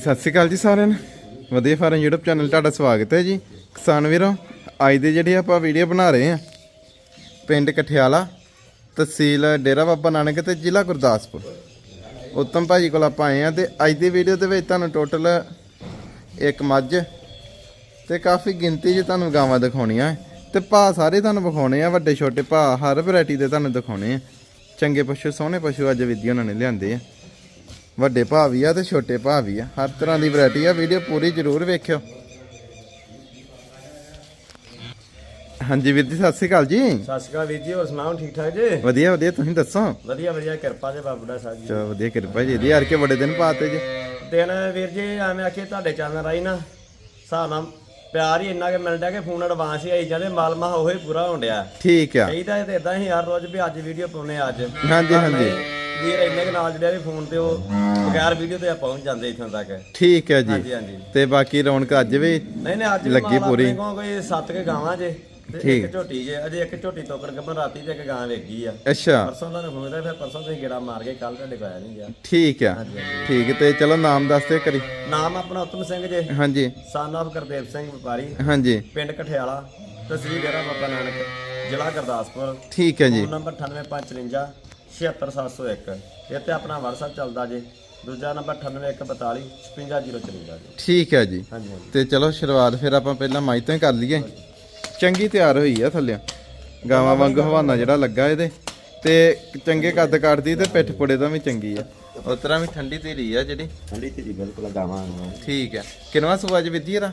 ਸਤਿ ਸ਼੍ਰੀ ਅਕਾਲ ਜੀ ਸਾਰਿਆਂ ਨੂੰ। ਵਧੀਆ ਫਾਰਮ YouTube ਚੈਨਲ ਤੁਹਾਡਾ ਸਵਾਗਤ ਹੈ ਜੀ। ਕਿਸਾਨ ਵੀਰੋ, ਅੱਜ ਦੇ ਜਿਹੜੇ ਆਪਾਂ ਵੀਡੀਓ ਬਣਾ ਰਹੇ ਆ ਪਿੰਡ ਕਠਿਆਲਾ, ਤਹਿਸੀਲ ਡੇਰਾ ਬਾਬਾ ਨਾਨਕ ਤੇ ਜ਼ਿਲ੍ਹਾ ਗੁਰਦਾਸਪੁਰ। ਉੱਤਮ ਭਾਜੀ ਕੋਲ ਆਪਾਂ ਆਏ ਆ ਤੇ ਅੱਜ ਦੀ ਵੀਡੀਓ ਦੇ ਵਿੱਚ ਤੁਹਾਨੂੰ ਟੋਟਲ ਇੱਕ ਮੱਝ ਤੇ ਕਾਫੀ ਗਿਣਤੀ 'ਚ ਤੁਹਾਨੂੰ ਗਾਵਾਂ ਦਿਖਾਉਣੀਆਂ। ਤੇ ਭਾਅ ਸਾਰੇ ਤੁਹਾਨੂੰ ਵਿਖਾਉਣੇ ਆ, ਵੱਡੇ ਛੋਟੇ ਭਾਅ, ਹਰ ਵੈਰਾਈਟੀ ਦੇ ਤੁਹਾਨੂੰ ਦਿਖਾਉਣੇ ਆ। ਚੰਗੇ ਪਸ਼ੂ, ਸੋਹਣੇ ਪਸ਼ੂ ਅੱਜ ਵਿਧੀ ਉਹਨਾਂ ਨੇ ਲਿਆਂਦੇ ਆ। ਵੱਡੇ ਭਾਅ ਵੀ ਆ ਤੇ ਛੋਟੇ ਭਾਅ ਵੀ ਆ। ਹਰ ਤਰ੍ਹਾਂ ਦੀ ਵੈਰਾਈਟੀ ਆ। ਵੀਡੀਓ ਪੂਰੀ ਜ਼ਰੂਰ ਵੇਖਿਓ। ਹਾਂਜੀ ਵੀਰ ਜੀ ਸਤਿ ਸ਼੍ਰੀ ਅਕਾਲ ਜੀ। ਸਤਿ ਸ਼੍ਰੀ ਅਕਾਲ ਵੀਰ ਜੀ ਹੋਰ ਸੁਣਾਓ ਠੀਕ ਠਾਕ ਜੀ? ਵਧੀਆ ਵਧੀਆ। ਤੁਸੀਂ ਦੱਸੋ? ਵਧੀਆ ਵਧੀਆ। ਕਿਰਪਾ ਜੀ ਬਾਬੂ ਦਾ ਸਾਹਿਬ ਜੀ ਚਲੋ ਵਧੀਆ ਕਿਰਪਾ ਜੀ ਦੀ ਯਾਰ ਕੇ ਬੜੇ ਦਿਨ ਪਾਤੇ ਜੀ। ਦਿਨ ਵੀਰ ਜੀ ਐਵੇਂ ਆਖੇ ਤੁਹਾਡੇ ਚੈਨਲ ਰਾਈ ਨਾ ਹਿਸਾਬ ਨਾਲ ਪਿਆਰ ਹੀ ਇੰਨਾ ਕਿ ਮਿਲ ਡਿਆ ਕਿ ਫੋਨ ਐਡਵਾਂਸ ਹੀ ਆਈ ਜਾਂਦੇ ਮਾਲ ਮਾ ਉਹੀ ਪੂਰਾ ਹੋਣ ਡਿਆ। ਠੀਕ ਆ। ਕਹੀਦਾ ਤੇ ਇਦਾਂ ਹੀ ਹਰ ਰੋਜ਼ ਵੀ ਅੱਜ ਵੀਡੀਓ ਪਾਉਨੇ ਅੱਜ। ਹਾਂਜੀ, ਹਾਂਜੀ। ਵੀਰ ਇੰਨੇ ਕੁ ਨਾਲ ਜਿਹੜੇ ਵੀ ਫੋਨ ਤੇ ਉਹ ਬਗੈਰ ਵੀਡੀਓ ਤੇ ਪਹੁੰਚ ਜਾਂਦੇ ਇੱਥੋਂ ਤੱਕ। ਠੀਕ ਹੈ ਜੀ। ਹਾਂਜੀ ਹਾਂਜੀ। ਤੇ ਬਾਕੀ ਰੌਣਕ ਅੱਜ ਵੀ ਨਹੀਂ ਨਹੀਂ ਅੱਜ ਵੀ ਲੱਗੀ ਮਾਲ ਪੂਰੀ। ਕੋਲ ਕੋਈ ਸੱਤ ਕੇ ਗਾਵਾਂ ਜੇ ਤੇ ਠੀਕ। ਇੱਕ ਝੋਟੀ ਜੇ। ਅਜੇ ਇੱਕ ਝੋਟੀ ਤੋਕੜ ਕੇ ਰਾਤੀ ਤੇ ਇੱਕ ਗਾਂ ਵੇਗੀ ਆ। ਅੱਛਾ। ਪਰਸੋਂ ਦਾ ਫੋਨ ਤੇ ਫਿਰ ਪਰਸੋਂ ਤੁਸੀਂ ਗੇੜਾ ਮਾਰ ਕੇ ਕੱਲ ਤੁਹਾਡੇ ਕੋਲ ਆਇਆ ਨਹੀਂ ਗਿਆ ਠੀਕ ਆ। ਠੀਕ ਤੇ ਚਲੋ ਨਾਮ ਦੱਸ ਦਿਓ ਕਰੀ ਨਾਮ ਆਪਣਾ ਉਤਮ ਸਿੰਘ ਜੇ। ਹਾਂਜੀ। ਸਨ ਆਫ ਗੁਰਦੇਵ ਸਿੰਘ ਵਪਾਰੀ। ਹਾਂਜੀ। ਪਿੰਡ ਕਠਿਆਲਾ ਤਹਿਸੀਲ ਡੇਰਾ ਬਾਬਾ ਨਾਨਕ ਜ਼ਿਲ੍ਹਾ ਗੁਰਦਾਸਪੁਰ। ਠੀਕ ਹੈ ਜੀ। ਫੋਨ ਨੰਬਰ 98554 76701 ਇਹ ਤੇ ਆਪਣਾ WhatsApp ਚੱਲਦਾ ਜੇ। ਦੂਜਾ ਨੰਬਰ 98142 55054 ਜੀ। ਠੀਕ ਹੈ ਜੀ। ਹਾਂਜੀ ਹਾਂਜੀ। ਤੇ ਚਲੋ ਸ਼ੁਰੂਆਤ ਫਿਰ ਆਪਾਂ ਪਹਿਲਾਂ ਮਾਈ ਤੋਂ ਹੀ ਕਰ ਲਈਏ। ਚੰਗੀ ਤਿਆਰ ਹੋਈ ਆ ਥੱਲੇ। ਗਾਵਾਂ ਵਾਂਗ ਹਵਾਨਾ ਜਿਹੜਾ ਲੱਗਾ ਇਹਦੇ। ਤੇ ਚੰਗੇ ਕੱਦ ਕੱਟਦੀ ਤੇ ਪਿੱਠ ਪੁੜੇ ਤੋਂ ਵੀ ਚੰਗੀ ਆ। ਉਸ ਤਰ੍ਹਾਂ ਵੀ ਠੰਡੀ ਧੀਰੀ ਆ ਜਿਹੜੀ। ਠੰਡੀ ਜੀ ਬਿਲਕੁਲ ਗਾਵਾਂ ਠੀਕ ਆ ਕਿਨਵਾ ਸੁਆ ਚ ਵਿਧੀ ਰਾ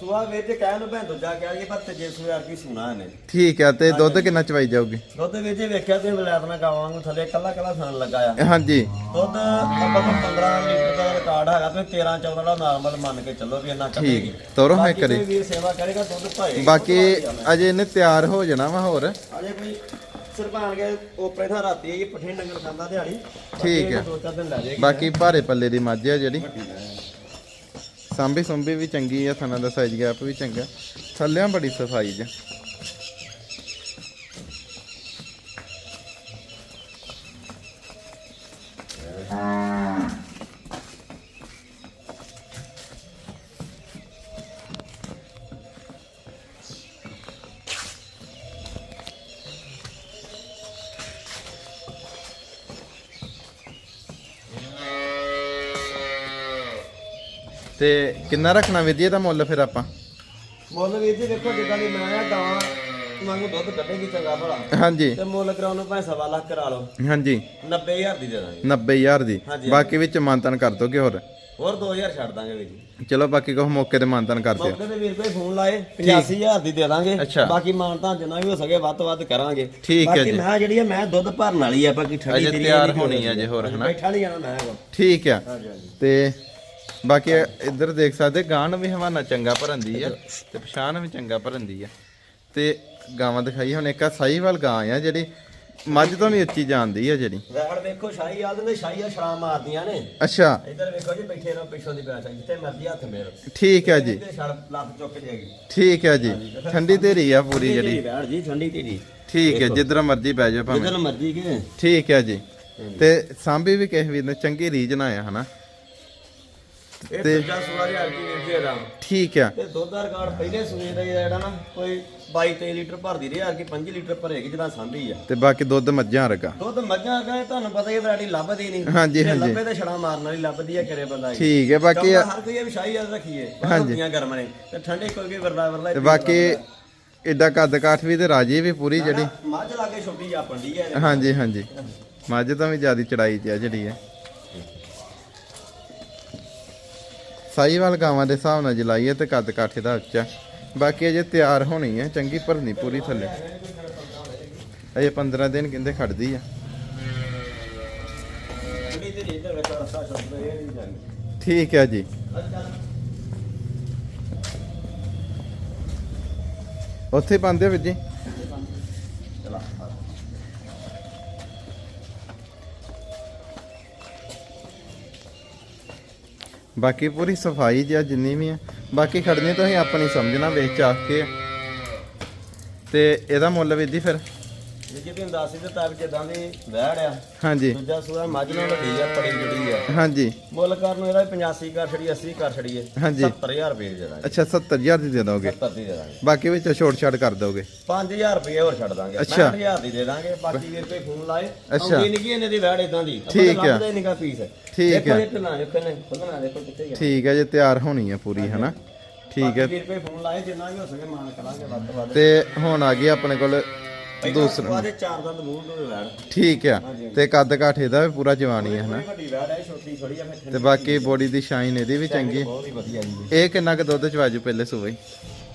ਸੁਆ ਵੇਚ ਕੇ ਕਹਿਣ ਨੂੰ ਭੈਣ ਦੂਜਾ ਕਹਿ ਲਈਏ ਪਰ ਤਜੇ ਸੁਆ ਕੀ ਸੁਣਾ ਨੇ ਠੀਕ ਆ ਤੇ ਦੁੱਧ ਕਿੰਨਾ ਚਵਾਈ ਜਾਊਗੀ? ਦੁੱਧ ਵਿੱਚ ਵੇਖਿਆ ਤੁਸੀਂ ਬਲੈਤਨਾ ਗਾਵਾਂ ਨੂੰ ਥੱਲੇ ਕੱਲਾ ਕੱਲਾ ਥਣ ਲੱਗਾ ਆ ਹਾਂਜੀ। ਦੁੱਧ ਆਪਾਂ ਕੋਲ 15 ਲੀਟਰ ਦਾ ਰਿਕਾਰਡ ਹੈਗਾ ਤੇ 13 14 ਦਾ ਨਾਰਮਲ ਮੰਨ ਕੇ ਚੱਲੋ ਵੀ ਇੰਨਾ ਕੱਢੇਗੀ। ਤੋਰੋ ਮੈਂ ਬਾਕੀ ਕਰੀ। ਕੋਈ ਵੀਰ ਸੇਵਾ ਕਰੇਗਾ ਦੁੱਧ ਭਾਏ। ਬਾਕੀ ਅਜੇ ਇਹਨੇ ਤਿਆਰ ਹੋ ਜਾਣਾ ਵਾ ਹੋਰ। ਅਜੇ ਕੋਈ ਸਰਪਾਨ ਕੇ ਉਪਰੇ ਥਾਂ ਰਾਤੀ ਇਹ ਪੱਠੇ ਡੰਗਰ ਖਾਂਦਾ ਦਿਹਾੜੀ। ਬਾਕੀ ਠੀਕ ਇਹਨੂੰ ਹੈ। ਦੋ ਚਾਰ ਦਿਨ ਲੈ ਜਾਏਗੀ। ਬਾਕੀ ਭਾਰੇ ਪੱਲੇ ਦੀ ਮੱਝ ਆ ਜਿਹੜੀ। ਸਾਂਭੀ ਸੁੰਭੀ ਵੀ ਚੰਗੀ ਆ ਥਣਾ ਦਾ ਸਾਈਜ਼ ਗੈਪ ਵੀ ਚੰਗਾ। ਥੱਲਿਆਂ ਬੜੀ ਸਫ਼ਾਈ ਜੀ ਤੇ ਕਿੰਨਾ ਰੱਖਣਾ ਵਿਧੀ ਦਾ ਮੁੱਲ ਫਿਰ ਆਪਾਂ? ਮੁੱਲ ਵੀਰ ਜੀ ਦੇਖੋ ਜਿੱਦਾਂ ਦੀ ਮੈਂ ਆ ਗਾਂ ਵਾਂਗੂ ਦੁੱਧ ਕੱਢੇਗੀ ਚੰਗਾ ਭਲਾ। ਹਾਂਜੀ। ਤੇ ਮੁੱਲ ਕਰਾਉਣ ਨੂੰ ਭਾਵੇਂ ਸਵਾ ਲੱਖ ਕਰਾ ਲਓ। ਹਾਂਜੀ। 90000 ਦੀ ਦੇ ਦਾਂਗੇ। 90000 ਦੀ। ਹਾਂਜੀ, ਬਾਕੀ ਵਿੱਚ ਮਾਨਤਨ ਕਰ ਦੋਗੇ ਹੋਰ? ਹੋਰ 2000 ਛੱਡ ਦਾਂਗੇ ਵੀਰ ਜੀ। ਚਲੋ ਬਾਕੀ ਕੋ ਮੌਕੇ ਤੇ ਮਾਨਤਨ ਕਰ ਦਿਓ। ਮੌਕੇ ਤੇ ਵੀਰ ਕੋਈ ਫੋਨ ਲਾਏ 85000 ਦੀ ਦੇ ਦਾਂਗੇ। ਅੱਛਾ। ਬਾਕੀ ਮਾਨਤਾ ਜਿੰਨਾ ਵੀ ਹੋ ਸਕੇ ਵੱਧ ਤੋਂ ਵੱਧ ਕਰਾਂਗੇ। ਠੀਕ ਹੈ ਬਾਕੀ ਜੀ। ਮੈਂ ਜਿਹੜੀ ਮੈਂ ਦੁੱਧ ਭਰਨ ਵਾਲੀ ਆ ਬਾਕੀ ਠੰਡੀ ਅਜੇ ਤਿਆਰ ਇਹਦੀ ਹੋਣੀ ਆ ਜੇ ਹੋਰ ਹਨਾ? ਬੈਠਾ ਨਹੀਂ ਜਾਣਾ ਮੈਂ ਕੋਲ ਠੀਕ ਆ। ਹਾਂਜੀ ਹਾਂਜੀ। ਤੇ ਬਾਕੀ ਇੱਧਰ ਦੇਖ ਸਕਦੇ ਗਾਂ ਨੂੰ ਵੀ ਹਵਾਨਾ ਚੰਗਾ ਭਰੰਦੀ ਆ ਤੇ ਪਛਾਣ ਵੀ ਚੰਗਾ ਭਰੰਦੀ ਆ। ਤੇ ਗਾਵਾਂ ਦਿਖਾਈ ਹੁਣ ਇੱਕ ਆ ਸਾਈਵਾਲ ਗਾਂ ਆ ਜਿਹੜੀ ਮੱਝ ਤੋਂ ਵੀ ਉੱਚੀ ਜਾਂਦੀ ਆ ਜਿਹੜੀ। ਵੈੜ ਵੇਖੋ ਸ਼ਾਹੀ ਆਲ ਦੇ ਸ਼ਾਹੀ ਆ ਛਾਂ ਮਾਰਦੀਆਂ ਨੇ। ਅੱਛਾ। ਇੱਧਰ ਵੇਖੋ ਜੀ ਬੈਠੇ ਰਹੋ ਪਿੱਛੋਂ ਦੀ ਬੈਠਾ ਜਿੱਥੇ ਮਰਜ਼ੀ ਹੱਥ ਮੇਰ ਠੀਕ ਹੈ ਜੀ। ਛੜ ਲੱਤ ਚੁੱਕ ਜਾਏਗੀ ਠੀਕ ਹੈ ਜੀ। ਠੰਡੀ ਧੀਰੀ ਆ ਪੂਰੀ ਜਿਹੜੀ। ਵੈੜ ਜੀ ਠੰਡੀ ਤੇਰੀ ਠੀਕ ਹੈ ਜਿੱਧਰ ਮਰਜ਼ੀ ਬਹਿ ਜਾਓ ਭਾਵੇਂ। ਜਿੱਦਨ ਮਰਜ਼ੀ ਕੇ। ਠੀਕ ਹੈ ਜੀ। ਤੇ ਸਾਂਭੀ ਵੀ ਕਿਸੇ ਨੇ ਚੰਗੀ ਰੀਝ ਨਾ ਆ ਹਨਾ? ਇਹ ਦੂਜਾ ਸੂਆ ਦੀ ਹਲਕੀ ਵੀਰ ਜੀ ਇਹਦਾ। ਠੀਕ ਆ। ਤੇ ਦੁੱਧ ਦਾ ਰਿਕਾਰਡ ਪਹਿਲੇ ਸੂਏ ਦਾ ਜਿਹੜਾ ਨਾ ਕੋਈ 22 23 ਲੀਟਰ ਭਰਦੀ ਰਹੀ ਹਲਕੀ 5 ਲੀਟਰ ਭਰੇਗੀ ਜਿਹੜਾ ਸਾਂਭੀ ਆ। ਤੇ ਬਾਕੀ ਦੁੱਧ ਮੱਝਾਂ ਰਗਾ ਦੁੱਧ ਮੱਝਾਂ ਦਾ ਤੁਹਾਨੂੰ ਪਤਾ ਹੀ ਹੈ ਵੈਰਾਈਟੀ ਲੱਭਦੀ ਨਹੀਂ। ਹਾਂਜੀ, ਹਾਂਜੀ। ਲੱਭੇ ਤੇ ਛੜਾ ਮਾਰਨ ਵਾਲੀ ਲੱਭਦੀ ਆ ਕਰੇ ਬੰਦਾ। ਠੀਕ ਹੈ ਬਾਕੀ ਹਰ ਕੋਈ ਇਹ ਵਿਸ਼ਾਈ ਯਾਦ ਰੱਖੀਏ। ਹਾਂਜੀ। ਗਰਮ ਨੇ। ਤੇ ਠੰਡੇ ਕੋਈ ਵੀ ਵਰਲਾ ਵਰਲਾ ਤੇ ਬਾਕੀ ਏਡਾ ਕੱਦ ਕਾਠ ਵੀ ਤੇ ਰਾਜੀ ਵੀ ਪੂਰੀ ਜਿਹੜੀ। ਮੱਝ ਲਾ ਕੇ ਛੋਟੀ ਜਾ ਪੰਡੀ ਹੈ ਹਾਂਜੀ ਹਾਂਜੀ। ਮੱਝ ਤੋਂ ਵੀ ਜ਼ਿਆਦਾ ਚੜਾਈ ਤੇ ਆ ਜਿਹੜੀ ਹੈ ਸਾਈਵਾਲ ਗਾਵਾਂ ਦੇ ਹਿਸਾਬ ਨਾਲ ਜਲਾਈਏ ਤੇ ਕੱਦ ਕਾਠੇ ਦਾ ਉੱਚਾ। ਬਾਕੀ ਅਜੇ ਤਿਆਰ ਹੋਣੀ ਹੈ ਚੰਗੀ ਭਰਨੀ ਪੂਰੀ ਥੱਲੇ। ਅਜੇ 15 ਦਿਨ ਕਹਿੰਦੇ ਖੜਦੀ ਆ। ਠੀਕ ਹੈ ਜੀ। ਉੱਥੇ ਪਾਉਂਦੇ ਹੋ ਜੀ? ਚਲਾ ਬਾਕੀ ਪੂਰੀ ਸਫ਼ਾਈ ਜਿਆ ਜਿੰਨੀ ਵੀ ਆ। ਬਾਕੀ ਖੜਨੀ ਤੁਸੀਂ ਆਪਣੀ ਸਮਝਣਾ ਵੇਚ ਚਾਹ ਕੇ। ਤੇ ਇਹਦਾ ਮੁੱਲ ਵੀ ਦੀ ਫਿਰ। ਜੀ ਤੁਹਾਨੂੰ ਦੱਸ ਹੀ ਦਿੱਤਾ ਵੀ ਜਿੱਦਾਂ ਦੀ ਵਹਿੜ ਆ। ਹਾਂਜੀ। ਦੂਜਾ ਸੂਆ ਮੱਝ ਨਾਲ ਵੱਡੀ ਆ ਪੜੀ ਜਿਹੜੀ ਆ। ਹਾਂਜੀ। ਮੁੱਲ ਕਰਨ ਨੂੰ ਇਹਦਾ ਵੀ 85 ਕਰ ਛੜੀ 80 ਕਰ ਛੜੀਏ ਹਾਂਜੀ। 70000 ਰੁਪਏ ਦੇ ਦਾਂਗੇ। ਅੱਛਾ 70000 ਦੀ ਦੇ ਦੋਗੇ? 70 ਦੀ ਦੇ ਦਾਂਗੇ। ਬਾਕੀ ਵਿੱਚ ਛੋਟ ਛਾੜ ਕਰ ਦੋਗੇ? 5000 ਰੁਪਏ ਹੋਰ ਛੱਡ ਦਾਂਗੇ। ਅੱਛਾ। 65000 ਦੀ ਦੇ ਦਾਂਗੇ। ਬਾਕੀ ਵੀਰ ਕੋਈ ਫੋਨ ਲਾਏ। ਅੱਛਾ। ਆਉਂਦੀ ਨਹੀਂ ਕਿ ਇਹਨੇ ਦੀ ਵਹਿੜ ਇਦਾਂ ਦੀ। ਠੀਕ ਆ। ਪੀਸ ਠੀਕ ਦੇਖੋ ਆ। ਇਹ ਢਲਾ ਦੇਖੋ ਨੇ। ਖੁੱਲਣਾ ਦੇਖੋ ਕਿੱਥੇ ਗਿਆ। ਠੀਕ ਹੈ ਜੇ ਤਿਆਰ ਹੋਣੀ ਹੈ ਪੂਰੀ ਹਨਾ? ਠੀਕ ਹੈ ਵੀਰ ਕੋਈ ਫੋਨ ਲਾਏ ਜਿੰਨਾ ਵੀ ਹੋ ਸਕੇ ਮਾਨ ਕਰਾਂਗੇ ਵੱਧ ਤੋਂ ਵੱਧ। ਤੇ ਹੁਣ ਆ ਗਈ ਆਪਣੇ ਕੋਲ ਦੂਸਰਾ ਬਾਅਦ ਚਾਰ ਦੰਦ ਮੂੰਹ ਤੋਂ ਵਹਿੜ ਠੀਕ ਆ। ਤੇ ਕੱਦ ਕਾਠ ਇਹਦਾ ਵੀ ਪੂਰਾ ਜਵਾਨੀ ਹੈ ਹਨਾ? ਵੱਡੀ ਵਹਿੜ ਹੈ ਛੋਟੀ ਥੋੜੀ ਆ ਫਿਰ ਤੇ ਬਾਕੀ ਬੋਡੀ ਦੀ ਸ਼ਾਈਨ ਇਹਦੀ ਵੀ ਚੰਗੀ ਬਹੁਤ ਹੀ ਵਧੀਆ ਜੀ। ਇਹ ਕਿੰਨਾ ਕੁ ਦੁੱਧ ਚਵਾਜੂ ਪਹਿਲੇ ਸੂਏ?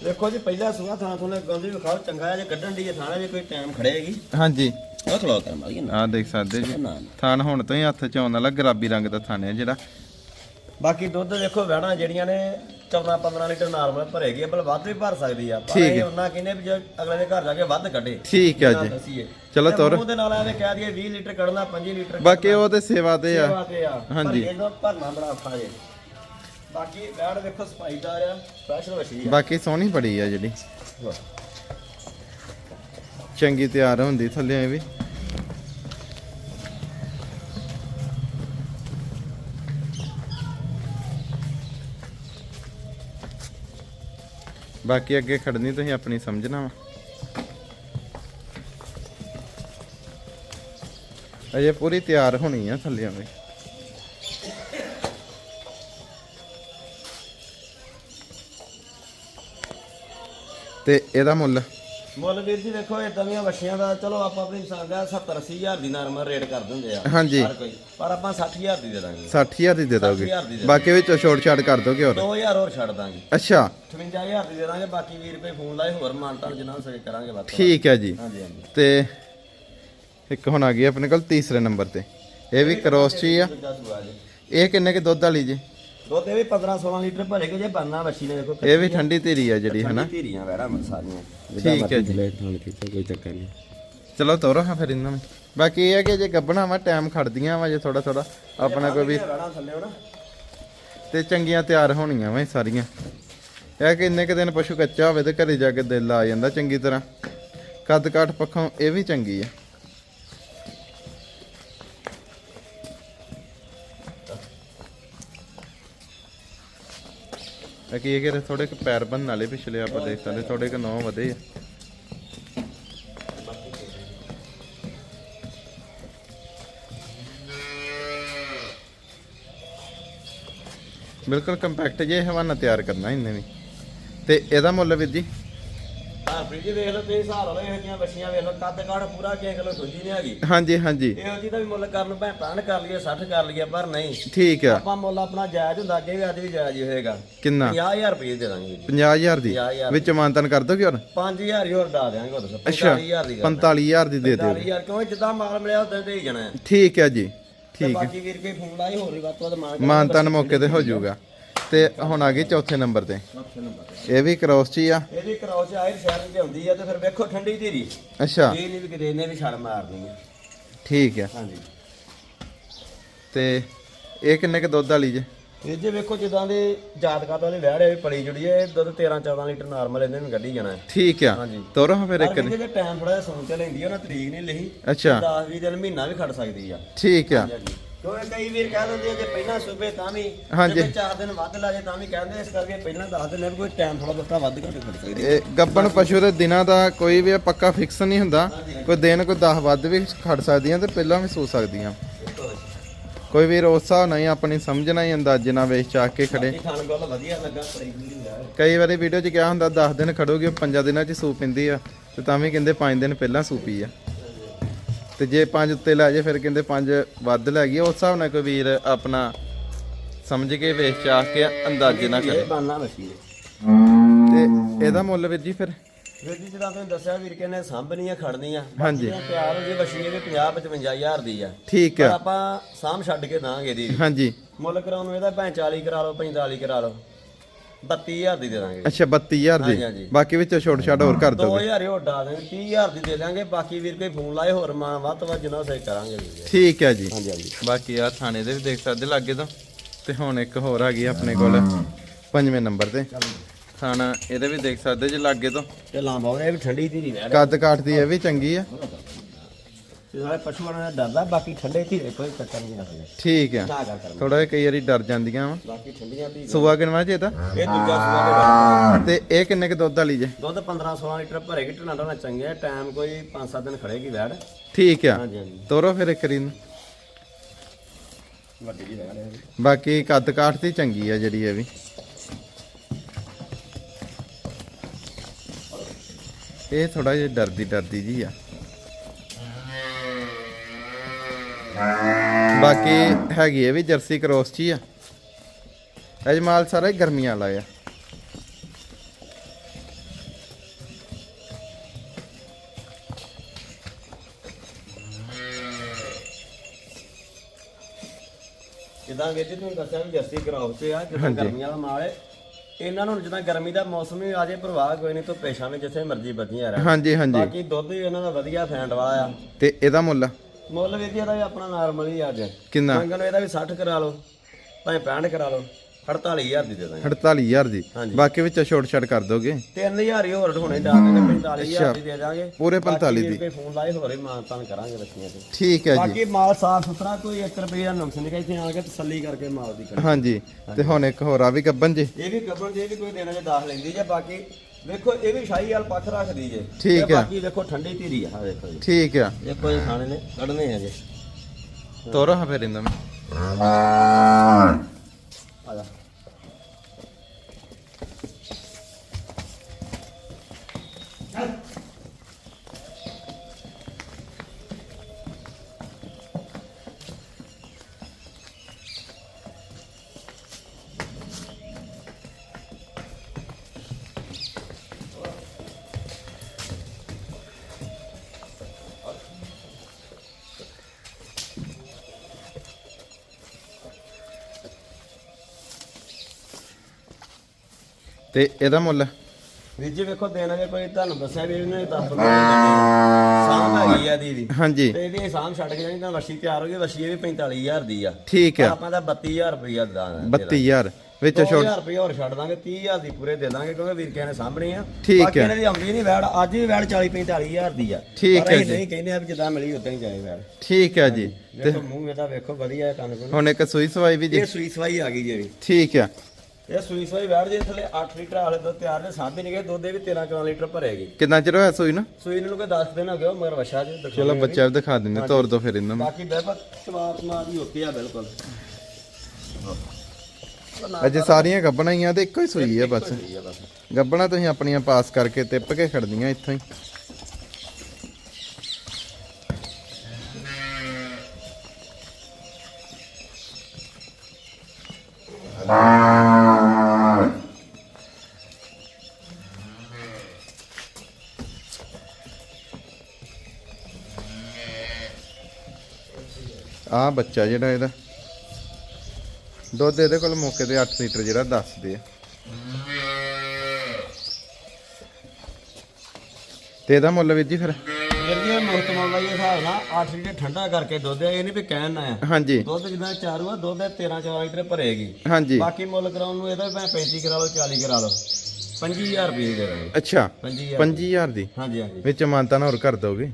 ਦੇਖੋ ਜੀ ਪਹਿਲਾ ਸੂਆ ਥਾਂ ਥੋਨੇ ਗੰਦੀ ਵਿਖਾਓ ਚੰਗਾ ਹੈ ਜੇ ਕੱਢਣ ਦੀ ਹੈ ਥਾਣਾ ਜੇ ਕੋਈ ਟਾਈਮ ਖੜੇਗੀ ਹਾਂਜੀ। ਉਹ ਖਲੋ ਕਰ ਮਾਰੀ ਨਾ। ਆਹ ਦੇਖ ਸਕਦੇ ਜੀ। ਨਾ ਥਣ ਹੁਣ ਤੋਂ ਹੀ ਹੱਥ ਚ ਆਉਣ ਵਾਲਾ ਗੁਲਾਬੀ ਰੰਗ ਦਾ ਥਣ ਹੈ ਜਿਹੜਾ। ਬਾਕੀ ਦੁੱਧ ਦੇਖੋ ਵਹਿੜਾਂ ਜਿਹੜੀਆਂ ਨੇ 14 15 ਲੀਟਰ ਨਾਰਮਲ ਭਰੇਗੀ ਬਲ ਵੱਧ ਵੀ ਭਰ ਸਕਦੀ ਆ। ਪਰ ਇਹ। ਉਹਨਾਂ ਕਹਿੰਦੇ ਵੀ ਜੇ ਅਗਲੇ ਦੇ ਘਰ ਜਾ ਕੇ ਵੱਧ ਕੱਢੇ। ਠੀਕ ਹੈ ਨਾ ਜੀ। ਚਲੋ ਤੁਰ ਮੂੰਹ ਦੇ ਨਾਲ ਐਵੇਂ ਕਹਿ ਦਈਏ 20 ਲੀਟਰ ਕੱਢਣਾ 25 ਲੀਟਰ ਬਾਕੀ ਉਹ ਤੇ ਸੇਵਾ ਤੇ ਆ। ਸੇਵਾ ਤੇ ਆ। ਹਾਂਜੀ। ਇਹਦਾ ਭਰਨਾ ਬੜਾ ਔਖਾ ਜੇ। ਬਾਕੀ ਵਹਿੜ ਦੇਖੋ ਸਫਾਈਦਾਰ ਆ ਸਪੈਸ਼ਲ ਵਸੀ ਆ। ਬਾਕੀ ਸੋਹਣੀ ਬੜੀ ਆ ਜਿਹੜੀ। ਚੰਗੀ ਤਿਆਰ ਹੁੰਦੀ ਥੱਲੇ ਵੀ। ਬਾਕੀ ਅੱਗੇ ਖੜਨੀ, ਤੁਸੀਂ ਆਪਣੀ ਸਮਝਣਾ ਵਾ। ਅਜੇ ਪੂਰੀ ਤਿਆਰ ਹੋਣੀ ਆ ਥੱਲੇ ਵੀ। ਤੇ ਇਹਦਾ ਮੁੱਲ ਮੁੱਲ ਵੀਰ ਜੀ ਦੇਖੋ ਇਦਾਂ ਦੀਆਂ ਵਛੀਆਂ ਦਾ ਚਲੋ ਆਪਾਂ ਆਪਣੀ ਪਸੰਦ ਆ 70 80 ਹਜ਼ਾਰ ਦੀ ਨਾਰਮਲ ਰੇਟ ਕਰ ਦਿੰਦੇ ਆ ਹਾਂਜੀ। ਹਰ ਕੋਈ। ਪਰ ਆਪਾਂ 60 ਹਜ਼ਾਰ ਦੀ ਦੇ ਦਾਂਗੇ। 60000 ਦੀ ਦੇ ਦੋਗੇ। 60,000 ਦੀ ਦੇ ਬਾਕੀ ਵਿੱਚੋਂ ਛੋਟ ਛਾੜ ਕਰ ਦੋਗੇ ਹੋਰ? 2000 ਹੋਰ ਛੱਡ ਦਾਂਗੇ। ਅੱਛਾ। 58000 ਦੀ ਦੇ ਦਾਂਗੇ ਬਾਕੀ ਵੀਰ ਰੁਪਏ ਫੋਨ ਲਾਏ ਹੋਰ ਮਾਨਤਾਨ ਜਿੰਨਾ ਹੋ ਸਕੇ ਕਰਾਂਗੇ ਬਾਤ ਠੀਕ ਹੈ ਜੀ। ਹਾਂਜੀ ਹਾਂਜੀ। ਤੇ ਇੱਕ ਹੁਣ ਆ ਗਈ ਆਪਣੇ ਕੋਲ ਤੀਸਰੇ ਨੰਬਰ ਤੇ। ਇਹ ਵੀ ਕ੍ਰੋਸ ਚ ਆ। ਦੂਜਾ ਸੂਆ ਜੀ। ਇਹ ਕਿੰਨੇ ਕੇ ਦੁੱਧ ਵਾਲੀ ਜੀ? ਦੁੱਧ ਇਹ ਵੀ 15 16 ਲੀਟਰ ਭਰੇਗੇ ਜੇ ਬੰਨਾ ਵੱਛੀ ਨੇ ਦੇਖੋ ਇਹ ਵੀ ਠੰਡੀ ਧੀਰੀ ਆ ਜਿਹੜੀ ਹਨਾ? ਧੀਰੀਆਂ ਸਾਰੀਆਂ ਠੀਕ ਹੈ ਜੀ। ਲੇਟ ਹੋਣ ਕੀਤਾ ਕੋਈ ਚੱਕਰ ਨਹੀਂ। ਚਲੋ ਤੋਰੋ ਹਾਂ ਫਿਰ ਇਹਨਾਂ ਨੂੰ। ਬਾਕੀ ਇਹ ਹੈ ਕਿ ਜੇ ਗੱਬਣਾ ਵਾ ਟਾਈਮ ਖੜਦੀਆਂ ਵਾ ਜੇ ਥੋੜਾ ਥੋੜਾ ਆਪਣਾ ਕੋਈ ਵੀ ਤੇ ਚੰਗੀਆਂ ਤਿਆਰ ਹੋਣੀਆਂ ਵਾ ਇਹ ਸਾਰੀਆਂ। ਇਹ ਕਿ ਇੰਨੇ ਕੁ ਦਿਨ ਪਸ਼ੂ ਕੱਚਾ ਹੋਵੇ ਤੇ ਘਰੇ ਜਾ ਕੇ ਦਿਲ ਆ ਜਾਂਦਾ ਚੰਗੀ ਤਰ੍ਹਾਂ। ਕੱਦ ਕਾਠ ਪੱਖੋਂ ਇਹ ਵੀ ਚੰਗੀ ਆ। ਬਾਕੀ ਇਹ ਕਿ ਥੋੜੇ ਕੁ ਪੈਰ ਬੰਨ ਵਾਲੇ ਪਿਛਲੇ ਆਪਾਂ ਦੇਖ ਸਕਦੇ ਥੋੜੇ ਕੁ ਨੌ ਵਧੇ ਆ। ਬਿਲਕੁਲ ਕੰਪੈਕਟ ਜੇ ਹਵਾਨਾ ਤਿਆਰ ਕਰਨਾ ਇਹਨੇ ਵੀ। ਤੇ ਇਹਦਾ ਮੁੱਲ ਵੀਰ ਜੀ? ਫ੍ਰਿਜ ਵੇਖ ਲਓ ਤੁਸੀਂ ਹਿਸਾਬ ਲਓ ਇਹ ਜੀਆਂ ਵੱਛੀਆਂ ਵੇਖ ਲਓ ਕੱਦ ਕਾਠ ਪੂਰਾ ਕਿਸੇ ਕਿਲੋ ਸੋਝੀ ਨਹੀਂ ਹੈਗੀ। ਹਾਂਜੀ ਹਾਂਜੀ। ਇਹੋ ਜੀ ਦਾ ਵੀ ਮੁੱਲ ਕਰਨ ਭਾਵੇਂ 65 ਕਰ ਲਈਏ 60 ਕਰ ਲਈਏ ਪਰ ਨਹੀਂ। ਠੀਕ ਆ। ਆਪਾਂ ਮੁੱਲ ਆਪਣਾ ਜਾਇਜ਼ ਹੁੰਦਾ ਅੱਗੇ ਵੀ ਅੱਜ ਵੀ ਜਾਇਜ਼ ਹੀ ਹੋਏਗਾ। ਕਿੰਨਾ? 50000 ਰੁਪਏ ਦੇ ਦਾਂਗੇ ਜੀ। 50000 ਦੀ? 50,000 ਵਿੱਚ ਮਾਨਤਨ ਕਰ ਦੋਗੇ ਹੋਰ? 5000 ਹੀ ਹੋਰ ਡਾ ਦੱਸੋ ਅੱਛਾ 45000 ਦੀ ਗੱਲ 45000 ਦੀ ਦੇ ਦਿਓ। 45000 ਕਿਉਂ ਜਿੱਦਾਂ ਮਾਲ ਮਿਲਿਆ ਉਦੋਂ ਦੇ ਹੀ। ਜਾਣਾ ਠੀਕ ਹੈ ਜੀ ਠੀਕ ਬਾਕੀ ਵੀਰ ਕੋਈ ਫੋਨ ਲਾਈ ਹੋਰ ਵੀ ਵੱਧ ਤੋਂ ਵੱਧ ਮਾਨਤਨ ਮੌਕੇ ਤੇ ਹੋ ਜਾਊਗਾ। ਤੇ ਹੁਣ ਆ ਗਈ ਚੌਥੇ ਨੰਬਰ ਤੇ। ਚੌਥੇ ਨੰਬਰ ਤੇ ਇਹ ਵੀ ਕ੍ਰੋਸ ਚ ਹੀ ਆ। ਇਹਦੀ ਕਰਾਉ ਚ ਆਇਰ ਸ਼ਹਿਰ ਤੇ ਹੁੰਦੀ ਆ ਤੇ ਫਿਰ ਵੇਖੋ ਠੰਡੀ ਧੀਰੀ। ਅੱਛਾ। ਇਹ ਨਹੀਂ ਵੀ ਕਿਤੇ ਇਹਨੇ ਵੀ ਛੜ ਮਾਰਨੀ ਹੈ ਠੀਕ ਹੈ ਹਾਂਜੀ। ਤੇ ਇਹ ਕਿੰਨੇ ਕ ਦੁੱਧ ਵਾਲੀ ਜੇ? ਇਹ ਜੇ ਵੇਖੋ ਜਿੱਦਾਂ ਦੇ ਜਾਤਕਾਤ ਵਾਲੇ ਵਹਿੜੇ ਵੀ ਪਲੀ ਜੁੜੀ ਹੈ ਇਹ ਦੁੱਧ 13 14 ਲੀਟਰ ਨਾਰਮਲ ਇਹਨੇ ਵੀ ਕੱਢੀ ਜਾਣਾ ਹੈ। ਠੀਕ ਆ। ਹਾਂਜੀ। ਤੋਰੋ ਹਾਂ ਫਿਰ ਇੱਕ ਪਰ ਜੇ ਟਾਈਮ ਥੋੜਾ ਜਿਹਾ ਸੌਂ ਚ ਲੈਂਦੀ ਆ ਤਰੀਕ ਨਹੀਂ ਲਿਖੀ। ਅੱਛਾ। 10 20 ਦਿਨ ਮਹੀਨਾ ਵੀ ਖੜ ਸਕਦੀ ਆ। ਠੀਕ ਆ। ਹਾਂਜੀ। ਕਿਉਂਕਿ ਕਈ ਵੀਰ ਕਹਿ ਦਿੰਦੇ ਆ ਜੇ ਪਹਿਲਾਂ ਸੂਬੇ ਤਾਂ ਵੀ ਹਾਂਜੀ। ਜੇ 4 ਦਿਨ ਵੱਧ ਲਾ ਜੇ ਤਾਂ ਵੀ ਕਹਿੰਦੇ ਇਸ ਕਰਕੇ ਪਹਿਲਾਂ ਦੱਸ ਦਿੰਦੇ ਵੀ ਕੋਈ ਟਾਈਮ ਥੋੜਾ ਬਹੁਤਾ ਵੱਧ ਘੱਟ ਖੜ ਸਕਦੀ ਇਹ ਗੱਬਣ ਪਸ਼ੂ ਦੇ ਦਿਨਾਂ ਦਾ ਕੋਈ ਵੀ ਪੱਕਾ ਫਿਕਸ ਨਹੀਂ ਹੁੰਦਾ। ਕੋਈ ਦਿਨ ਕੋਈ 10 ਵੱਧ ਵੀ ਖੜ ਸਕਦੀਆਂ ਤੇ ਪਹਿਲਾਂ ਵੀ ਸੋ ਸਕਦੀਆਂ। ਕੋਈ ਵੀਰ ਉਸ ਹਿਸਾਬ ਨਾਲ ਹੀ ਆਪਣੀ ਸਮਝਣਾ ਹੀ ਅੰਦਾਜ਼ੇ ਨਾਲ ਵੇਚ ਚਾਕ ਕੇ ਖੜੇ। ਇਹ ਖਾਣ ਗੱਲ ਵਧੀਆ ਲੱਗਾ ਕਈ ਵਾਰੀ ਵੀਡੀਓ 'ਚ ਕਿਹਾ ਹੁੰਦਾ 10 ਦਿਨ ਖੜੋਗੇ 5 ਦਿਨਾਂ 'ਚ ਸੂਪ ਪਿੰਦੀ ਆ ਤੇ ਤਾਂ ਵੀ ਕਹਿੰਦੇ 5 ਦਿਨ ਪਹਿਲਾਂ ਸੂਪੀ ਆ। ਤੇ ਜੇ 5 ਉੱਤੇ ਲੈ ਜੇ ਫਿਰ ਕਹਿੰਦੇ 5 ਵੱਧ ਲੈ ਗਈ। ਉਸ ਹਿਸਾਬ ਨਾਲ ਕੋਈ ਵੀਰ ਆਪਣਾ ਸਮਝ ਕੇ ਵੇਚ ਚਾਕ ਕੇ ਅੰਦਾਜ਼ੇ ਨਾਲ ਕਰੇ ਬਾਨਾ ਮੱਛੀ ਤੇ ਇਹਦਾ ਮੁੱਲ ਵੀਰ ਜੀ ਫਿਰ? ਵੀਰ ਜੀ ਜਿੱਦਾਂ ਤੁਹਾਨੂੰ ਦੱਸਿਆ ਵੀਰ ਕਹਿੰਦੇ ਸਾਂਭਣੀਆਂ ਖੜਨੀਆਂ ਹਾਂਜੀ। ਬਾਕੀ ਤਿਆਰ ਹੋ ਜੇ ਵਸ਼ੀ ਇਹਦੇ 50 55000 ਦੀ ਆ। ਠੀਕ ਪਰ ਆ ਆਪਾਂ ਸਾਂਭ ਛੱਡ ਕੇ ਦਾਂਗੇ ਦੀ ਹਾਂਜੀ। ਮੁੱਲ ਕਰਾਉਣ ਨੂੰ ਇਹਦਾ ਭਾਵੇਂ 40 ਕਰਾ ਲਓ 45 ਕਰਾ ਲਓ। 32000 ਦੀ ਦੇ ਦਾਂਗੇ ਅੱਛਾ 32000 ਹਾਂਜੀ, ਦੀ। ਹਾਂਜੀ। ਬਾਕੀ ਵਿੱਚੋਂ ਛੋਟ ਛਾਟ ਹੋਰ ਕਰ ਦੋਗੇ 2000 ਹੋਰ ਡਾ ਦੇਣਗੇ 30000 ਦੀ ਦੇ ਦਾਂਗੇ ਬਾਕੀ ਵੀਰ ਕੋਈ ਫੋਨ ਲਾਏ ਹੋਰ ਮਾਂ ਵੱਧ ਤੋਂ ਵੱਧ ਜਿੰਨਾ ਸਹੀ ਕਰਾਂਗੇ ਵੀਰ ਠੀਕ ਹੈ ਜੀ। ਹਾਂਜੀ ਹਾਂਜੀ। ਬਾਕੀ ਆ ਥਾਣੇ ਦੇ ਵੀ ਦੇਖ ਸਕਦੇ ਲਾਗੇ ਤੋਂ। ਤੇ ਹੁਣ ਇੱਕ ਹੋਰ ਆ ਗਈ ਆਪਣੇ ਕੋਲ। ਪੰਜਵੇਂ ਨੰਬਰ ਤੇ। ਥਾਣਾ ਇਹਦੇ ਵੀ ਦੇਖ ਸਕਦੇ ਜੇ ਲਾਗੇ ਤੋਂ। ਤੇ ਲਾਂਬਾ ਇਹ ਵੀ ਠੰਡੀ ਧੀਰੀ ਵੈੜ ਕੱਦ ਕਾਠ ਦੀ ਇਹ ਵੀ ਚੰਗੀ ਆ। ਤੇ ਸਾਰੇ ਪਸ਼ੂਆਂ ਨਾਲ ਡਰਦਾ ਬਾਕੀ ਠੰਡੇ ਧੀਰੇ ਕੋਈ ਚੱਕਰ ਨਹੀਂ ਆਉਂਦਾ ਠੀਕ ਆ। ਨਾ ਕਰ ਕਰਨਾ। ਥੋੜਾ ਜਿਹਾ ਕਈ ਵਾਰੀ ਡਰ ਜਾਂਦੀਆਂ ਵਾ। ਬਾਕੀ ਠੰਡੀਆਂ ਵੀ ਸੂਆ ਕਿਨਵਾ ਚ ਇਹਦਾ ਇਹ ਦੂਜਾ ਸੂਆ ਦੇ ਡਰ ਤੇ ਇਹ ਕਿੰਨੇ ਕ ਦੁੱਧ ਵਾਲੀ ਜੇ? ਦੁੱਧ 15 16 ਲੀਟਰ ਭਰੇਗੀ ਢਣਾ ਢਣਾ ਚੰਗੇ ਟਾਈਮ ਕੋਈ 5-7 ਦਿਨ ਖੜੇਗੀ ਵੈੜ ਠੀਕ ਆ। ਹਾਂਜੀ ਹਾਂਜੀ। ਤੋਰੋ ਫਿਰ ਇੱਕ ਰੀ ਨੂੰ ਵੱਡੀ ਜੀ ਵੈੜ ਹੈ ਬਾਕੀ ਕੱਦ ਕਾਠ ਤੇ ਚੰਗੀ ਆ ਜਿਹੜੀ ਇਹ ਵੀ। ਇਹ ਥੋੜਾ ਜਿਹਾ ਡਰਦੀ ਡਰਦੀ ਜੀ ਆ। ਬਾਕੀ ਹੈਗੀ ਇਹ ਵੀ ਜਰਸੀ ਕ੍ਰੋਸ ਚ ਹੀ ਆ ਅਜਮਾਲ ਸਾਰਾ ਹੀ ਗਰਮੀਆਂ ਵਾਲਾ ਆ। ਜਿੱਦਾਂ ਵੀਰ ਜੀ ਤੁਹਾਨੂੰ ਦੱਸਿਆ ਵੀ ਜਰਸੀ ਕਰਾਉ ਤੇ ਆ ਜਿੱਦਾਂ ਗਰਮੀਆਂ ਦਾ ਮਾਲ ਹੈ। ਇਹਨਾਂ ਨੂੰ ਜਿੱਦਾਂ ਗਰਮੀ ਦਾ ਮੌਸਮ ਵੀ ਆ ਜੇ ਪ੍ਰਵਾਹ ਕੋਈ ਨਹੀਂ ਤੋਂ ਪੇਸ਼ਾਂ ਵਿੱਚ ਜਿੱਥੇ ਮਰਜ਼ੀ ਬੱਧੀਆਂ ਰਹਿਣ। ਹਾਂਜੀ ਹਾਂਜੀ। ਬਾਕੀ ਦੁੱਧ ਵੀ ਇਹਨਾਂ ਦਾ ਵਧੀਆ ਫੈਂਟ ਵਾਲਾ ਆ। ਤੇ ਇਹਦਾ ਮੁੱਲ? ਮੁੱਲ ਵੀਰ ਜੀ ਇਹਦਾ ਵੀ ਆਪਣਾ ਨਾਰਮਲ ਹੀ ਆ ਅੱਜ। ਕਿੰਨਾ? ਮੰਗਣ ਨੂੰ ਇਹਦਾ ਵੀ 60 ਕਰਾ ਲਓ ਭਾਵੇਂ 65 ਕਰਾ ਲਓ 48000 ਦੀ ਦੇ ਦਾਂਗੇ। 48000 ਦੀ। ਬਾਕੀ ਵਿੱਚ ਛੋਟ ਛੱਡ ਕਰ ਦੋਗੇ? 3000 ਹੀ ਹੋਰ ਹੁਣੇ ਡਾਲ ਦੇਣੇ 45000 ਦੀ ਦੇ ਦਾਂਗੇ। ਪੂਰੇ 45 ਦੀ? ਫੋਨ ਲਾਏ ਹੋਰੇ ਮਾਨਤਾਨ ਕਰਾਂਗੇ ਰੱਖੀਆਂ ਤੇ ਠੀਕ ਹੈ ਜੀ। ਬਾਕੀ ਮਾਲ ਸਾਫ਼ ਸੁਥਰਾ ਕੋਈ 1 ਰੁਪਏ ਦਾ ਨੁਕਸ ਨਹੀਂ ਇੱਥੇ ਆ ਕੇ ਤਸੱਲੀ ਕਰਕੇ ਮਾਲ ਦੀ ਹਾਂਜੀ। ਤੇ ਹੁਣ ਇੱਕ ਹੋਰ ਆ ਵੀ ਗੱਬਨ ਜੀ। ਇਹ ਵੀ ਗੱਬਣ ਜੇ ਵੀ ਕੋਈ ਦੇਣਾ ਜੇ ਦਾਖ ਲੈਂਦੀ ਜੇ ਬਾਕੀ ਵੇਖੋ ਇਹ ਵੀ ਸ਼ਾਹੀ ਵਾਲ ਪੱਖ ਰੱਖਦੀ ਜੇ। ਠੀਕ ਆ। ਬਾਕੀ ਵੇਖੋ ਠੰਡੀ ਧੀਰੀ ਆ ਆਹ ਦੇਖੋ ਜੀ। ਠੀਕ ਆ। ਦੇਖੋ ਇਹ ਖਾਣੇ ਨੇ ਕੱਢਨੇ ਆ ਜੇ ਤੋਰੋ ਹਾਂ ਫਿਰ ਇਹਨਾਂ। ਨੂੰ ਆ ਜਾ। ਤੇ ਇਹਦਾ ਮੁੱਲ? ਵੀਰ ਜੀ ਵੇਖੋ ਦੇਣਗੇ ਕੋਈ ਤੁਹਾਨੂੰ ਦੱਸਿਆ ਵੀ ਇਹਨੇ 10 15 ਸਾਂਭ ਹੈਗੀ ਆ ਦੀ ਵੀ ਹਾਂਜੀ। ਤੇ ਇਹਦੀ ਸਾਂਭ ਛੱਡ ਕੇ ਜਾਣੀ ਤਾਂ ਵਸ਼ੀ ਤਿਆਰ ਹੋ ਗਈ ਵਸ਼ੀ ਇਹ ਵੀ 45000 ਦੀ ਆ। ਠੀਕ ਆ। ਆਪਾਂ ਦਾ 32000 ਰੁਪਇਆ ਦਾਂਗੇ 32000 ਵਿੱਚ ਛੋਟ 2000 ਰੁਪਏ ਹੋਰ ਛੱਡ ਦਾਂਗੇ 30000 ਦੀ ਪੂਰੇ ਦੇ ਦਾਂਗੇ ਕਿਉਂਕਿ ਵੀਰ ਨੇ ਸਾਂਭਣੀ ਆ। ਠੀਕ ਬਾਕੀ ਹੈ। ਇਹਨਾਂ ਦੀ ਆਉਂਦੀ ਨਹੀਂ ਵੈੜ ਅੱਜ ਵੀ ਵੈੜ 40 45000 ਦੀ ਆ। ਠੀਕ ਹੈ ਜੀ। ਨਹੀਂ ਕਹਿੰਦੇ ਆ ਵੀ ਜਿੱਦਾਂ ਮਿਲੀ ਉਦਾਂ ਹੀ ਜਾਏ ਵੈੜ। ਠੀਕ ਆ ਜੀ। ਵੇਖੋ ਮੂੰਹ ਇਹਦਾ ਵੇਖੋ ਵਧੀਆ ਹੈ ਕੰਨ ਕੋਲ ਹੁਣ ਇੱਕ ਸੂਈ ਸਵਾਈ ਵੀ ਜੀ। ਇਹ ਸੂਈ ਸਵਾਈ ਆ ਗਈ ਜੀ ਠੀਕ ਆ। ਇਹ ਸੂਈ ਸਵਾਈ ਵੈੜ ਜੇ ਥੱਲੇ 8 ਲੀਟਰ ਵਾਲੇ ਦੁੱਧ ਤਿਆਰ ਨੇ ਸਾਂਭੇ ਨਹੀਂ ਗਏ ਦੁੱਧ ਦੇ ਵੀ 13 14 ਲੀਟਰ ਭਰੇਗੀ ਕਿੰਨਾ ਚਿਰ ਹੋਇਆ ਸੂਈ ਨੂੰ? ਸੂਈ ਨੂੰ ਕੋਈ 10 ਦਿਨ ਹੋ ਗਏ ਉਹ ਮਗਰ ਵਸ਼ਾ ਜੀ ਚਲੋ। ਬੱਚਾ ਵੀ ਦਿਖਾ ਦਿੰਦੇ ਤੋਰ ਦੋ ਫਿਰ ਇਹਨਾਂ ਨੂੰ। ਬਾਕੀ ਸਵਾਦ ਸਮਾਦ ਹੀ ਓਕੇ ਆ ਬਿਲਕੁਲ। ਅਜੇ ਸਾਰੀਆਂ ਗੱਬਣਾ ਹੀ ਆ ਤੇ ਇੱਕੋ ਹੀ ਸੂਈ ਆ ਬਸ। ਗੱਬਣਾ ਤੁਸੀਂ ਆਪਣੀਆਂ ਪਾਸ ਕਰਕੇ ਤਿੱਪ ਕੇ ਖੜਦੀਆਂ ਇੱਥੋਂ ਹੀ। ਆ ਬੱਚਾ ਜਿਹੜਾ ਇਹਦਾ। ਦੁੱਧ ਇਹਦੇ ਕੋਲ ਮੌਕੇ ਤੇ 8 ਲੀਟਰ ਜਿਹੜਾ ਦੱਸਦੇ ਆ। ਤੇ ਇਹਦਾ ਮੁੱਲ ਵੀਰ ਜੀ ਫਿਰ? ਵੀਰ ਜੀ ਮੁਹਤ ਮੁੱਲ ਇਹ ਹਿਸਾਬ ਨਾਲ 8 ਲੀਟਰ ਠੰਡਾ ਕਰਕੇ ਦੁੱਧ ਆ ਇਹ ਨਹੀਂ ਵੀ ਕਹਿਣ ਨਾ ਆ ਹਾਂਜੀ। ਦੁੱਧ ਜਿੱਦਾਂ ਚਾਰੂ ਆ ਦੁੱਧ 13 14 ਲੀਟਰ ਭਰੇਗੀ। ਹਾਂਜੀ। ਬਾਕੀ ਮੁੱਲ ਕਰਾਉਣ ਨੂੰ ਇਹਦਾ ਮੈਂ 35 ਕਰਾ ਲਓ 40 ਕਰਾ ਲਓ। 25000 ਰੁਪਏ ਦੀ ਦੇ ਦਾਂਗੇ ਅੱਛਾ 25000 25000 ਦੀ? ਹਾਂਜੀ ਹਾਂਜੀ। ਵਿੱਚ ਮਾਨਤਾ ਨਾਲ ਹੋਰ ਕਰ ਦੋਗੇ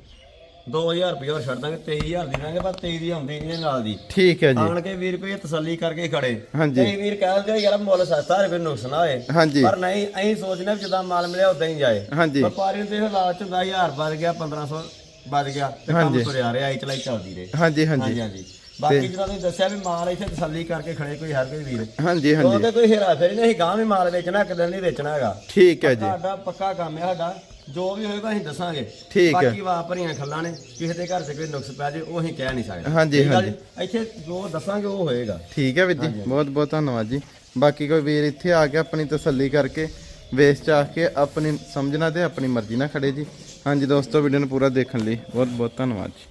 2000 ਰੁਪਏ ਹੋਰ ਛੱਡ ਦਾਂਗੇ 23000 ਦੀ ਦਾਂਗੇ ਪਰ 23 ਦੀ ਆਉਂਦੀ ਨਹੀਂ ਨਾਲ ਦੀ। ਠੀਕ ਹੈ ਜੀ। ਆਣ ਕੇ ਵੀਰ ਕੋਈ ਤਸੱਲੀ ਕਰਕੇ ਖੜੇ। ਹਾਂਜੀ। ਕਈ ਵੀਰ ਕਹਿੰਦੇ ਯਾਰ ਮੁੱਲ ਸਸਤਾ ਰੁਪਏ ਨੁਕਸ ਨਾ ਹੋਏ। ਹਾਂਜੀ। ਪਰ ਨਹੀਂ ਅਸੀਂ ਸੋਚਨੇ ਵੀ ਜਿੱਦਾਂ ਮਾਲ ਮਿਲਿਆ ਉਦਾਂ ਹੀ ਜਾਏ। ਹਾਂਜੀ। ਵਪਾਰੀ ਦੇਖ ਲਾਲਚ ਹੁੰਦਾ 1000 ਵੱਧ ਗਿਆ 1500 ਵੱਧ ਗਿਆ ਤੇ ਕੰਮ। ਤੁਰਿਆ ਰਿਹਾ ਆਈ ਚਲਾਈ ਚੱਲਦੀ ਰਹੇ। ਹਾਂਜੀ ਹਾਂਜੀ। ਹਾਂਜੀ ਬਾਕੀ ਜਿਹੜਾ ਤੁਸੀਂ ਦੱਸਿਆ ਵੀ ਮਾਲ ਇੱਥੇ ਤਸੱਲੀ ਕਰਕੇ ਖੜੇ ਕੋਈ ਹਰ ਕੋਈ ਵੀਰ। ਹਾਂਜੀ ਹਾਂਜੀ। ਉਹਦੇ ਕੋਈ ਹੇਰਾ ਫੇਰੀ ਨਹੀਂ ਗਾਂ ਵੀ ਮਾਲ ਵੇਚਣਾ ਇੱਕ ਦਿਨ ਨਹੀਂ ਵੇਚਣਾ ਹੈਗਾ। ਠੀਕ ਹੈ ਜੀ। ਸਾਡਾ ਪੱਕਾ ਕੰਮ ਹੈ ਸਾਡਾ। ਜੋ ਵੀ ਹੋਏਗਾ ਅਸੀਂ ਦੱਸਾਂਗੇ। ਠੀਕ ਹੈ। ਬਾਕੀ ਵਾ ਭਰੀਆਂ ਖੱਲਾਂ ਨੇ ਕਿਸੇ ਦੇ ਘਰ 'ਚ ਕੋਈ ਨੁਕਸ ਪੈ ਜੇ ਉਹ ਅਸੀਂ ਕਹਿ ਨਹੀਂ ਸਕਦੇ। ਹਾਂਜੀ, ਠੀਕ ਆ। ਜੀ? ਇੱਥੇ ਜੋ ਦੱਸਾਂਗੇ ਉਹ ਹੋਏਗਾ। ਠੀਕ ਹੈ ਵੀਰ ਜੀ ਬਹੁਤ ਬਹੁਤ ਧੰਨਵਾਦ ਜੀ। ਬਾਕੀ ਕੋਈ ਵੀਰ ਇੱਥੇ ਆ ਕੇ ਆਪਣੀ ਤਸੱਲੀ ਕਰਕੇ ਵੇਚ ਚਾਹ ਕੇ ਆਪਣੀ ਸਮਝਣਾ ਤੇ ਆਪਣੀ ਮਰਜ਼ੀ ਨਾਲ ਖੜੇ ਜੀ। ਹਾਂਜੀ ਦੋਸਤੋ ਵੀਡੀਓ ਨੂੰ ਪੂਰਾ ਦੇਖਣ ਲਈ ਬਹੁਤ ਬਹੁਤ ਧੰਨਵਾਦ ਜੀ।